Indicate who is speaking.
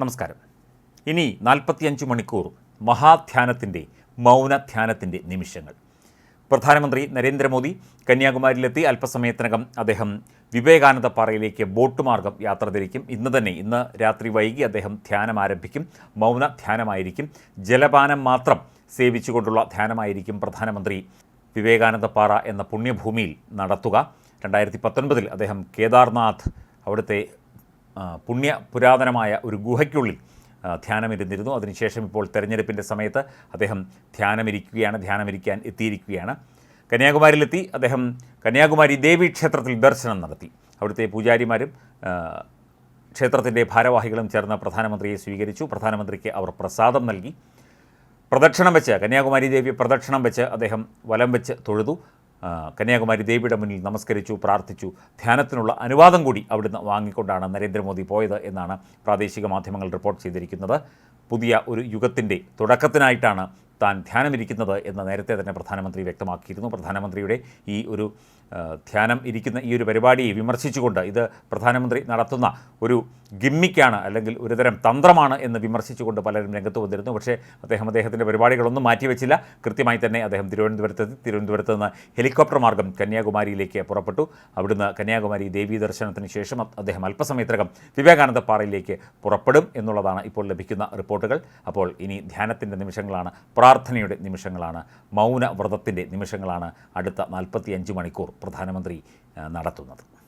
Speaker 1: നമസ്കാരം. ഇനി നാൽപ്പത്തിയഞ്ച് മണിക്കൂർ മഹാധ്യാനത്തിന്റെ മൗനധ്യാനത്തിന്റെ നിമിഷങ്ങൾ. പ്രധാനമന്ത്രി നരേന്ദ്രമോദി കന്യാകുമാരിയിലെത്തി അല്പസമയത്തിനകം അദ്ദേഹം വിവേകാനന്ദ പാറയിലേക്ക് ബോട്ട് മാർഗം യാത്ര തിരിക്കും. ഇന്ന് തന്നെ ഇന്ന് രാത്രി വൈകി അദ്ദേഹം ധ്യാനം ആരംഭിക്കും മൗന ധ്യാനമായിരിക്കും ജലപാനം മാത്രം സേവിച്ചുകൊണ്ടുള്ള ധ്യാനമായിരിക്കും പ്രധാനമന്ത്രി വിവേകാനന്ദ പാറ എന്ന പുണ്യഭൂമിയിൽ നടത്തുക. രണ്ടായിരത്തി പത്തൊൻപതിൽ അദ്ദേഹം കേദാർനാഥ് അവിടുത്തെ പുണ്യ പുരാതനമായ ഒരു ഗുഹയ്ക്കുള്ളിൽ ധ്യാനമിരുന്നിരുന്നു. അതിനുശേഷം ഇപ്പോൾ തെരഞ്ഞെടുപ്പിന്റെ സമയത്ത് അദ്ദേഹം ധ്യാനമിരിക്കുകയാണ് ധ്യാനമിരിക്കാൻ എത്തിയിരിക്കുകയാണ്. കന്യാകുമാരിയിലെത്തി. അദ്ദേഹം കന്യാകുമാരി ദേവി ക്ഷേത്രത്തിൽ ദർശനം നടത്തി. അവിടുത്തെ പൂജാരിമാരും ക്ഷേത്രത്തിന്റെ ഭാരവാഹികളും ചേർന്ന് പ്രധാനമന്ത്രിയെ സ്വീകരിച്ചു. പ്രധാനമന്ത്രിക്ക് അവർ പ്രസാദം നൽകി. പ്രദക്ഷിണം വെച്ച് കന്യാകുമാരി ദേവി പ്രദക്ഷിണം വെച്ച് അദ്ദേഹം വലം വെച്ച് തൊഴുതു. കന്യാകുമാരി ദേവിയുടെ മുന്നിൽ നമസ്കരിച്ചു പ്രാർത്ഥിച്ചു. ധ്യാനത്തിനുള്ള അനുവാദം കൂടി അവിടുന്ന് വാങ്ങിക്കൊണ്ടാണ് നരേന്ദ്രമോദി പോയത് എന്നാണ് പ്രാദേശിക മാധ്യമങ്ങൾ റിപ്പോർട്ട് ചെയ്തിരിക്കുന്നത്. പുതിയ ഒരു യുഗത്തിന്റെ തുടക്കത്തിനായിട്ടാണ് താൻ ധ്യാനമിരിക്കുന്നത് എന്ന് നേരത്തെ തന്നെ പ്രധാനമന്ത്രി വ്യക്തമാക്കിയിരുന്നു. പ്രധാനമന്ത്രിയുടെ ഈ ഒരു ധ്യാനം ഇരിക്കുന്ന ഈ ഒരു പരിപാടിയെ വിമർശിച്ചുകൊണ്ട് ഇത് പ്രധാനമന്ത്രി നടത്തുന്ന ഒരു ഗിമ്മിക്കാണ് അല്ലെങ്കിൽ ഒരുതരം തന്ത്രമാണ് എന്ന് വിമർശിച്ചുകൊണ്ട് പലരും രംഗത്ത് വന്നിരുന്നു. പക്ഷേ അദ്ദേഹം അദ്ദേഹത്തിന്റെ പരിപാടികളൊന്നും മാറ്റിവെച്ചില്ല കൃത്യമായി തന്നെ അദ്ദേഹം തിരുവനന്തപുരത്തെത്തി തിരുവനന്തപുരത്ത് നിന്ന് ഹെലികോപ്റ്റർ മാർഗം കന്യാകുമാരിയിലേക്ക് പുറപ്പെട്ടു. അവിടുന്ന് കന്യാകുമാരി ദേവീ ദർശനത്തിന് ശേഷം അദ്ദേഹം അല്പസമയത്തിനകം വിവേകാനന്ദ പാറയിലേക്ക് പുറപ്പെടും എന്നുള്ളതാണ് ഇപ്പോൾ ലഭിക്കുന്ന റിപ്പോർട്ടുകൾ. അപ്പോൾ ഇനി ധ്യാനത്തിന്റെ നിമിഷങ്ങളാണ് പ്രാർത്ഥനയുടെ നിമിഷങ്ങളാണ് മൗനവ്രതത്തിന്റെ നിമിഷങ്ങളാണ് അടുത്ത നാൽപ്പത്തിയഞ്ച് മണിക്കൂർ പ്രധാനമന്ത്രി നടത്തുന്നത്.